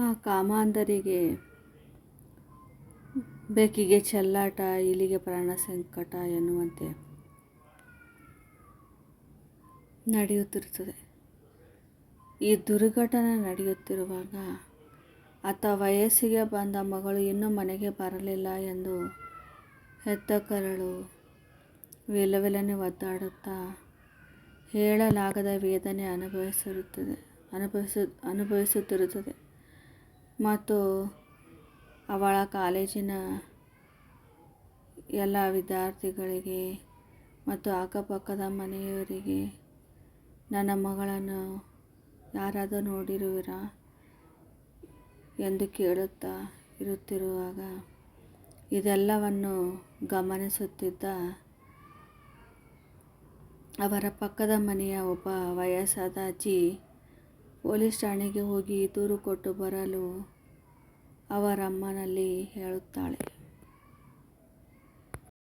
ಆ ಕಾಮಾಂಧರಿಗೆ ಬೆಕ್ಕಿಗೆ ಚೆಲ್ಲಾಟ, ಇಲಿಗೆ ಪ್ರಾಣ ಸಂಕಟ ಎನ್ನುವಂತೆ ನಡೆಯುತ್ತಿರುತ್ತದೆ. ಈ ದುರ್ಘಟನೆ ನಡೆಯುತ್ತಿರುವಾಗ ಆತ ವಯಸ್ಸಿಗೆ ಬಂದ ಮಗಳು ಇನ್ನೂ ಮನೆಗೆ ಬರಲಿಲ್ಲ ಎಂದು ಹೆತ್ತ ಕರಳು ವಿಲವಿಲನೆ ಒದ್ದಾಡುತ್ತಾ ಹೇಳಲಾಗದ ವೇದನೆ ಅನುಭವಿಸಿರುತ್ತದೆ, ಅನುಭವಿಸು, ಅನುಭವಿಸುತ್ತಿರುತ್ತದೆ. ಮತ್ತು ಅವಳ ಕಾಲೇಜಿನ ಎಲ್ಲ ವಿದ್ಯಾರ್ಥಿಗಳಿಗೆ ಮತ್ತು ಅಕ್ಕಪಕ್ಕದ ಮನೆಯವರಿಗೆ ನನ್ನ ಮಗಳನ್ನು ಯಾರಾದರೂ ನೋಡಿರುವಿರಾ ಎಂದು ಕೇಳುತ್ತಾ ಇರುತ್ತಿರುವಾಗ ಇದೆಲ್ಲವನ್ನು ಗಮನಿಸುತ್ತಿದ್ದ ಅವರ ಪಕ್ಕದ ಮನೆಯ ಒಬ್ಬ ವಯಸ್ಸಾದ ಅಜ್ಜಿ ಪೊಲೀಸ್ ಠಾಣೆಗೆ ಹೋಗಿ ದೂರು ಕೊಟ್ಟು ಬರಲು ಅವರಮ್ಮನಲ್ಲಿ ಹೇಳುತ್ತಾಳೆ.